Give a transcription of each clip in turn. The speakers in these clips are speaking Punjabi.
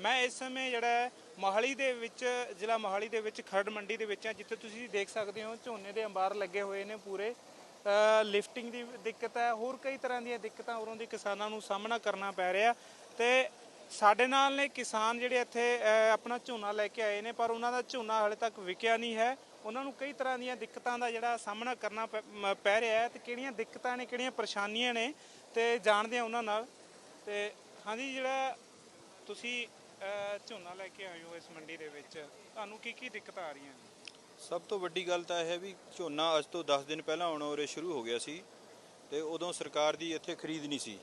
ਮੈਂ ਇਸ ਸਮੇਂ ਜਿਹੜਾ ਮੋਹਾਲੀ ਦੇ ਵਿੱਚ, ਜ਼ਿਲ੍ਹਾ ਮੋਹਾਲੀ ਦੇ ਵਿੱਚ, ਖਰੜ ਮੰਡੀ ਦੇ ਵਿੱਚ ਹਾਂ, ਜਿੱਥੇ ਤੁਸੀਂ ਦੇਖ ਸਕਦੇ ਹੋ ਝੋਨੇ ਦੇ ਅੰਬਾਰ ਲੱਗੇ ਹੋਏ ਨੇ ਪੂਰੇ। ਲਿਫਟਿੰਗ ਦੀ ਦਿੱਕਤ ਹੈ, ਹੋਰ ਕਈ ਤਰ੍ਹਾਂ ਦੀਆਂ ਦਿੱਕਤਾਂ ਉਰੋਂ ਦੇ ਕਿਸਾਨਾਂ ਨੂੰ ਸਾਹਮਣਾ ਕਰਨਾ ਪੈ ਰਿਹਾ। ਤੇ ਸਾਡੇ ਨਾਲ ਨੇ ਕਿਸਾਨ ਜਿਹੜੇ ਇੱਥੇ ਆਪਣਾ ਝੋਨਾ ਲੈ ਕੇ ਆਏ ਨੇ, ਪਰ ਉਹਨਾਂ ਦਾ ਝੋਨਾ ਹਾਲੇ ਤੱਕ ਵਿਕਿਆ ਨਹੀਂ ਹੈ। ਉਹਨਾਂ ਨੂੰ ਕਈ ਤਰ੍ਹਾਂ ਦੀਆਂ ਦਿੱਕਤਾਂ ਦਾ ਜਿਹੜਾ ਸਾਹਮਣਾ ਕਰਨਾ ਪੈ- ਪੈ ਰਿਹਾ ਹੈ ਤੇ ਕਿਹੜੀਆਂ ਦਿੱਕਤਾਂ ਨੇ, ਕਿਹੜੀਆਂ ਪਰੇਸ਼ਾਨੀਆਂ ਨੇ, ਤੇ ਜਾਣਦੇ ਆ ਉਹਨਾਂ ਨਾਲ। ਤੇ ਹਾਂਜੀ, ਜਿਹੜਾ ਤੁਸੀਂ ਝੋਨਾ ਲੈ ਕੇ ਆਏ ਹੋ ਇਸ ਮੰਡੀ ਦੇ ਵਿੱਚ। ਤੁਹਾਨੂੰ ਕੀ ਕੀ ਦਿੱਕਤਾਂ ਆ ਰਹੀਆਂ ਨੇ? ਸਭ ਤੋਂ ਵੱਡੀ ਗੱਲ ਤਾਂ ਇਹ ਹੈ ਵੀ ਝੋਨਾ ਅੱਜ ਤੋਂ 10 ਦਿਨ ਪਹਿਲਾਂ ਆਉਣਾ ਉਰੇ ਸ਼ੁਰੂ ਹੋ ਗਿਆ ਸੀ ਤੇ ਉਦੋਂ ਸਰਕਾਰ ਦੀ ਇੱਥੇ ਖਰੀਦ ਨਹੀਂ ਸੀ।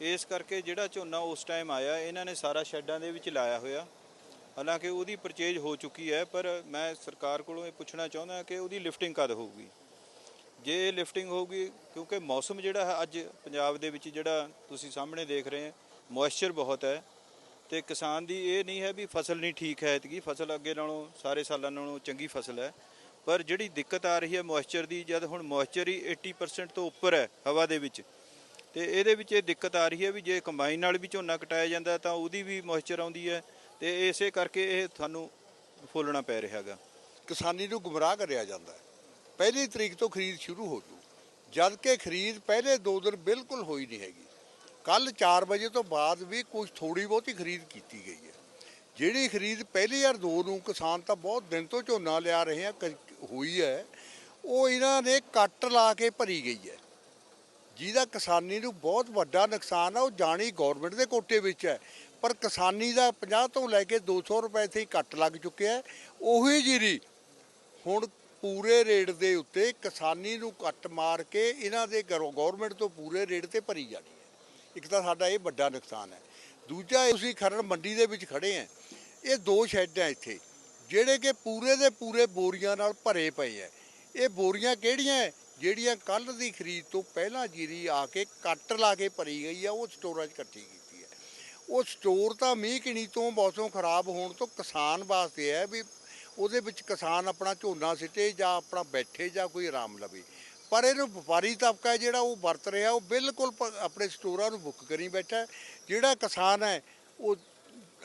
ਇਸ ਕਰਕੇ ਜਿਹੜਾ ਝੋਨਾ ਉਸ ਟਾਈਮ ਆਇਆ, ਇਹਨਾਂ ਨੇ ਸਾਰਾ ਸ਼ੈੱਡਾਂ ਦੇ ਵਿੱਚ ਲਾਇਆ ਹੋਇਆ। ਹਾਲਾਂਕਿ ਉਹਦੀ ਪਰਚੇਜ ਹੋ ਚੁੱਕੀ ਹੈ, ਪਰ ਮੈਂ ਸਰਕਾਰ ਕੋਲੋਂ ਇਹ ਪੁੱਛਣਾ ਚਾਹੁੰਦਾ ਕਿ ਉਹਦੀ ਲਿਫਟਿੰਗ ਕਦ ਹੋਊਗੀ? ਜੇ ਇਹ ਲਿਫਟਿੰਗ ਹੋਊਗੀ, ਕਿਉਂਕਿ ਮੌਸਮ ਜਿਹੜਾ ਹੈ ਅੱਜ ਪੰਜਾਬ ਦੇ ਵਿੱਚ ਜਿਹੜਾ ਤੁਸੀਂ ਸਾਹਮਣੇ ਦੇਖ ਰਹੇ ਹੋ, ਮੋਇਸਚਰ ਬਹੁਤ ਹੈ। ਤੇ ਕਿਸਾਨ ਦੀ ਇਹ ਨਹੀਂ ਹੈ ਵੀ ਫਸਲ ਨਹੀਂ ਠੀਕ ਹੈ ਇਤਕੀ ਫਸਲ ਅੱਗੇ ਨਾਲੋਂ, ਸਾਰੇ ਸਾਲਾਂ ਨਾਲੋਂ ਚੰਗੀ ਫਸਲ ਹੈ। ਪਰ ਜਿਹੜੀ ਦਿੱਕਤ ਆ ਰਹੀ ਹੈ ਮੋਇਸਚਰ ਦੀ, ਜਦ ਹੁਣ ਮੋਇਸਚਰ ਹੀ 80% ਤੋਂ ਉੱਪਰ ਹੈ ਹਵਾ ਦੇ ਵਿੱਚ, ਤੇ ਇਹਦੇ ਵਿੱਚ ਇਹ ਦਿੱਕਤ ਆ ਰਹੀ ਹੈ ਵੀ ਜੇ ਕੰਬਾਈਨ ਨਾਲ ਵੀ ਝੋਨਾ ਕਟਾਇਆ ਜਾਂਦਾ ਤਾਂ ਉਹਦੀ ਵੀ ਮੋਇਸਚਰ ਆਉਂਦੀ ਹੈ ਤੇ ਇਸੇ ਕਰਕੇ ਇਹ ਤੁਹਾਨੂੰ ਫੋਲਣਾ ਪੈ ਰਿਹਾ ਹੈਗਾ। ਕਿਸਾਨੀ ਨੂੰ ਗੁੰਮਰਾਹ ਕਰਿਆ ਜਾਂਦਾ ਹੈ। ਪਹਿਲੀ ਤਰੀਕ ਤੋਂ ਖਰੀਦ ਸ਼ੁਰੂ ਹੋ ਜੂ। ਜਦ ਕਿ ਖਰੀਦ ਪਹਿਲੇ 2 ਦਿਨ ਬਿਲਕੁਲ ਹੋਈ ਨਹੀਂ ਹੈਗੀ। ਕੱਲ 4 ਵਜੇ ਤੋਂ ਬਾਅਦ ਵੀ ਕੁਝ ਥੋੜੀ ਬਹੁਤੀ ਖਰੀਦ ਕੀਤੀ ਗਈ ਹੈ। ਜਿਹੜੀ ਖਰੀਦ ਪਹਿਲੀ ਯਾਰ ਦੋ ਨੂੰ ਕਿਸਾਨ ਤਾਂ ਬਹੁਤ ਦਿਨ ਤੋਂ ਝੋਨਾ ਲਿਆ ਰਹੇ ਆ ਕ- ਹੋਈ ਹੈ। ਉਹ ਇਹਨਾਂ ਨੇ ਕੱਟ ਲਾ ਕੇ ਭਰੀ ਗਈ ਹੈ। ਜਿਹਦਾ ਕਿਸਾਨੀ ਨੂੰ ਬਹੁਤ ਵੱਡਾ ਨੁਕਸਾਨ ਆ, ਉਹ ਜਾਣੀ ਗਵਰਨਮੈਂਟ ਦੇ ਕੋਟੇ ਵਿੱਚ ਹੈ। ਪਰ ਕਿਸਾਨੀ ਦਾ 50 ਤੋਂ ਲੈ ਕੇ 200 ਰੁਪਏ ਤੇ ਹੀ ਕੱਟ ਲੱਗ ਚੁੱਕਿਆ ਉਹੀ ਜੀਰੀ ਹੁਣ ਪੂਰੇ ਰੇਟ ਦੇ ਉੱਤੇ ਕਿਸਾਨੀ ਨੂੰ ਕੱਟ ਮਾਰ ਕੇ ਇਹਨਾਂ ਦੇ ਘਰੋਂ ਗਵਰਨਮੈਂਟ ਤੋਂ ਪੂਰੇ ਰੇਟ ਤੇ ਭਰੀ ਜਾਣੀ ਇੱਕ ਤਾਂ ਸਾਡਾ ਇਹ ਵੱਡਾ ਨੁਕਸਾਨ ਹੈ। ਦੂਜਾ ਤੁਸੀਂ ਖਰੜ ਮੰਡੀ ਦੇ ਵਿੱਚ ਖੜੇ ਆ ਇਹ ਦੋ ਸ਼ੈੱਡ ਆ ਇੱਥੇ, ਜਿਹੜੇ ਕਿ ਪੂਰੇ ਦੇ ਪੂਰੇ ਬੋਰੀਆਂ ਨਾਲ ਭਰੇ ਪਏ ਆ ਇਹ ਬੋਰੀਆਂ ਕਿਹੜੀਆਂ ਹੈ? ਜਿਹੜੀਆਂ ਕੱਲ ਦੀ ਖਰੀਦ ਤੋਂ ਪਹਿਲਾਂ ਜੀਰੀ ਆ ਕੇ ਕੱਟ ਲਾ ਕੇ ਭਰੀ ਗਈ ਆ, ਉਹ ਸਟੋਰਾਂ 'ਚ ਇਕੱਠੀ ਕੀਤੀ ਹੈ। ਉਹ ਸਟੋਰ ਤਾਂ ਮੀਂਹ ਕਿਣੀ ਤੋਂ ਮੌਸਮ ਖਰਾਬ ਹੋਣ ਤੋਂ ਕਿਸਾਨ ਵਾਸਤੇ ਹੈ ਵੀ ਉਹਦੇ ਵਿੱਚ ਕਿਸਾਨ ਆਪਣਾ ਝੋਨਾ ਸਿੱਟੇ ਜਾਂ ਆਪਣਾ ਬੈਠੇ ਜਾਂ ਕੋਈ ਆਰਾਮ ਲਵੇ। ਪਰ ਇਹਨੂੰ ਵਪਾਰੀ ਤਬਕਾ ਜਿਹੜਾ ਉਹ ਵਰਤ ਰਿਹਾ, ਉਹ ਬਿਲਕੁਲ ਆਪਣੇ ਸਟੋਰਾਂ ਨੂੰ ਬੁੱਕ ਕਰੀ ਬੈਠਾ ਜਿਹੜਾ ਕਿਸਾਨ ਹੈ, ਉਹ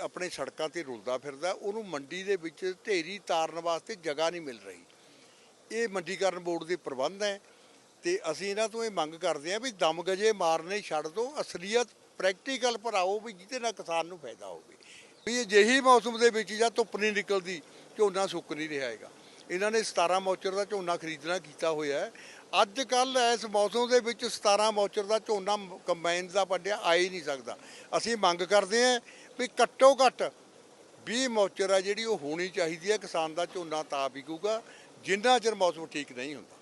ਆਪਣੇ ਸੜਕਾਂ ਤੇ ਰੁਲਦਾ ਫਿਰਦਾ, ਉਹਨੂੰ ਮੰਡੀ ਦੇ ਵਿੱਚ ਢੇਰੀ ਤਾਰਨ ਵਾਸਤੇ ਜਗ੍ਹਾ ਨਹੀਂ ਮਿਲ ਰਹੀ। ਇਹ ਮੰਡੀਕਰਨ ਬੋਰਡ ਦੇ ਪ੍ਰਬੰਧ ਹੈ ਤੇ ਅਸੀਂ ਇਹਨਾਂ ਤੋਂ ਇਹ ਮੰਗ ਕਰਦੇ ਹਾਂ ਵੀ ਦਮ ਗਜੇ ਮਾਰਨੇ ਛੱਡ ਦਿਓ ਅਸਲੀਅਤ ਪ੍ਰੈਕਟੀਕਲ ਪਰ ਆਓ ਵੀ ਜਿਹਦੇ ਨਾਲ ਕਿਸਾਨ ਨੂੰ ਫਾਇਦਾ ਹੋਵੇ। ਵੀ ਅਜਿਹੀ ਮੌਸਮ ਦੇ ਵਿੱਚ ਜਾਂ ਧੁੱਪ ਨਹੀਂ ਨਿਕਲਦੀ, ਝੋਨਾ ਸੁੱਕ ਨਹੀਂ ਰਿਹਾ ਹੈਗਾ। ਇਹਨਾਂ ਨੇ 17 ਮੌਚਰ ਦਾ ਝੋਨਾ ਖਰੀਦਣਾ ਕੀਤਾ ਹੋਇਆ ਹੈ। ਅੱਜ ਕੱਲ ਇਸ ਮੌਸਮ ਦੇ ਵਿੱਚ 17 ਮੌਚਰ ਦਾ ਝੋਨਾ ਕੰਬਾਈਨ ਦਾ ਵੱਡਿਆ ਆ ਹੀ ਨਹੀਂ ਸਕਦਾ। ਅਸੀਂ ਮੰਗ ਕਰਦੇ ਹਾਂ ਵੀ ਘੱਟੋ ਘੱਟ 20 ਮੌਚਰ ਆ ਜਿਹੜੀ ਉਹ ਹੋਣੀ ਚਾਹੀਦੀ ਹੈ, ਕਿਸਾਨ ਦਾ ਝੋਨਾ ਤਾਂ ਵਿਕੂਗਾ, ਜਿੰਨਾ ਚਿਰ ਮੌਸਮ ਠੀਕ ਨਹੀਂ ਹੁੰਦਾ।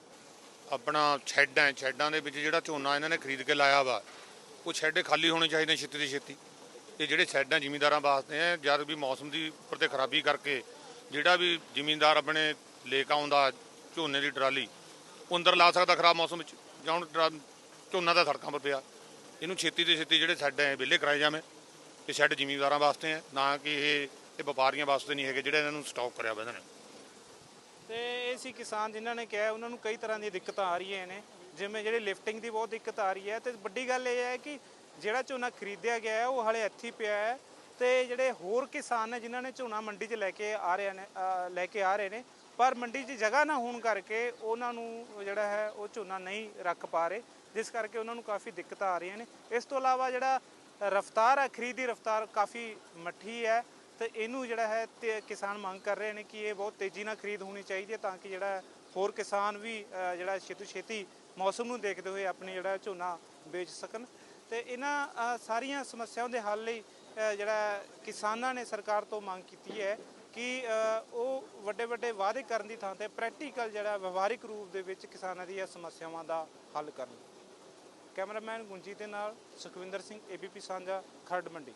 ਆਪਣਾ ਸ਼ੈੱਡ ਹੈ, ਸ਼ੈੱਡਾਂ ਦੇ ਵਿੱਚ ਜਿਹੜਾ ਝੋਨਾ ਇਹਨਾਂ ਨੇ ਖਰੀਦ ਕੇ ਲਾਇਆ ਵਾ, ਉਹ ਸ਼ੈੱਡ ਖਾਲੀ ਹੋਣੇ ਚਾਹੀਦੇ ਛੇਤੀ ਦੀ ਛੇਤੀ। ਇਹ ਜਿਹੜੇ ਸ਼ੈੱਡਾਂ ਜ਼ਿਮੀਂਦਾਰਾਂ ਵਾਸਤੇ ਹੈ, ਜਦ ਵੀ ਮੌਸਮ ਦੀ ਉੱਪਰ ਤੇ ਖਰਾਬੀ ਕਰਕੇ ਜਿਹੜਾ ਵੀ ਜ਼ਿਮੀਂਦਾਰ ਆਪਣੇ ਲੈ ਕੇ ਆਉਂਦਾ ਝੋਨੇ ਦੀ ਟਰਾਲੀ ਉਹ ਅੰਦਰ ਲਾ ਸਕਦਾ ਖਰਾਬ ਮੌਸਮ ਵਿੱਚ ਜਾਂ ਹੁਣ ਟਰਾ- ਝੋਨਾ ਦਾ ਸੜਕਾਂ 'ਪਰ ਪਿਆ। ਇਹਨੂੰ ਛੇਤੀ ਤੋਂ ਛੇਤੀ ਜਿਹੜੇ ਸ਼ੈੱਡ ਹੈ ਵਿਹਲੇ ਕਰਾਏ ਜਾਵੇਂ ਇਹ ਸ਼ੈੱਡ ਜ਼ਿਮੀਂਦਾਰਾਂ ਵਾਸਤੇ ਹੈ ਨਾ ਕਿ ਇਹ ਇਹ ਵਪਾਰੀਆਂ ਵਾਸਤੇ ਨਹੀਂ ਹੈਗੇ ਜਿਹੜੇ ਇਹਨਾਂ ਨੂੰ ਸਟਾਕ ਕਰਿਆ ਵਾ ਇਹਨਾਂ ਨੇ। ਤੇ ਇਹ ਸੀ ਕਿਸਾਨ ਜਿਨ੍ਹਾਂ ਨੇ ਕਿਹਾ ਉਹਨਾਂ ਨੂੰ ਕਈ ਤਰ੍ਹਾਂ ਦੀਆਂ ਦਿੱਕਤਾਂ ਆ ਰਹੀਆਂ ਨੇ। ਜਿਵੇਂ ਜਿਹੜੇ ਲਿਫਟਿੰਗ ਦੀ ਬਹੁਤ ਦਿੱਕਤ ਆ ਰਹੀ ਹੈ ਤੇ ਵੱਡੀ ਗੱਲ ਇਹ ਹੈ ਕਿ ਜਿਹੜਾ ਝੋਨਾ ਖਰੀਦਿਆ ਗਿਆ ਹੈ ਉਹ ਹਲੇ ਇੱਥੇ ਹੀ ਪਿਆ ਹੈ ਤੇ ਜਿਹੜੇ ਹੋਰ ਕਿਸਾਨ ਨੇ ਜਿਨ੍ਹਾਂ ਨੇ ਝੋਨਾ ਮੰਡੀ 'ਚ ਲੈ ਕੇ ਆ ਰਹੇ ਨੇ ਅ, ਲੈ ਕੇ ਆ ਰਹੇ ਨੇ ਪਰ ਮੰਡੀ 'ਚ ਜਗ੍ਹਾ ਨਾ ਹੋਣ ਕਰਕੇ ਉਹਨਾਂ ਨੂੰ ਜਿਹੜਾ ਹੈ ਉਹ ਝੋਨਾ ਨਹੀਂ ਰੱਖ ਪਾ ਰਹੇ। ਜਿਸ ਕਰਕੇ ਉਹਨਾਂ ਨੂੰ ਕਾਫੀ ਦਿੱਕਤਾਂ ਆ ਰਹੀਆਂ ਨੇ। ਇਸ ਤੋਂ ਇਲਾਵਾ ਜਿਹੜਾ ਰਫਤਾਰ ਹੈ, ਖਰੀਦ ਦੀ ਰਫਤਾਰ ਕਾਫੀ ਮੱਠੀ ਹੈ ਤੇ ਇਹਨੂੰ ਜਿਹੜਾ ਹੈ ਤੇ ਕਿਸਾਨ ਮੰਗ ਕਰ ਰਹੇ ਨੇ ਕਿ ਇਹ ਬਹੁਤ ਤੇਜ਼ੀ ਨਾਲ ਖਰੀਦ ਹੋਣੀ ਚਾਹੀਦੀ ਹੈ ਤਾਂ ਕਿ ਜਿਹੜਾ ਹੋਰ ਕਿਸਾਨ ਵੀ ਜਿਹੜਾ ਛੇਤੀ ਛੇਤੀ ਮੌਸਮ ਨੂੰ ਦੇਖਦੇ ਹੋਏ ਆਪਣੀ ਜਿਹੜਾ ਝੋਨਾ ਵੇਚ ਸਕਣ। ਤੇ ਇਹਨਾਂ ਸਾਰੀਆਂ ਸਮੱਸਿਆਵਾਂ ਦੇ ਹੱਲ ਲਈ ਜਿਹੜਾ ਕਿਸਾਨਾਂ ਨੇ ਸਰਕਾਰ ਤੋਂ ਮੰਗ ਕੀਤੀ ਹੈ ਕਿ ਉਹ ਵੱਡੇ ਵੱਡੇ ਵਾਅਦੇ ਕਰਨ ਦੀ ਥਾਂ ਤੇ ਪ੍ਰੈਕਟੀਕਲ ਜਿਹੜਾ ਵਿਵਹਾਰਿਕ ਰੂਪ ਦੇ ਵਿੱਚ ਕਿਸਾਨਾਂ ਦੀਆਂ ਸਮੱਸਿਆਵਾਂ ਦਾ ਹੱਲ ਕਰਨ। ਕੈਮਰਾਮੈਨ ਗੁੰਜੀ ਦੇ ਨਾਲ ਸੁਖਵਿੰਦਰ ਸਿੰਘ ਏਬੀਪੀ ਸਾਂਝਾ, ਖਰੜ ਮੰਡੀ।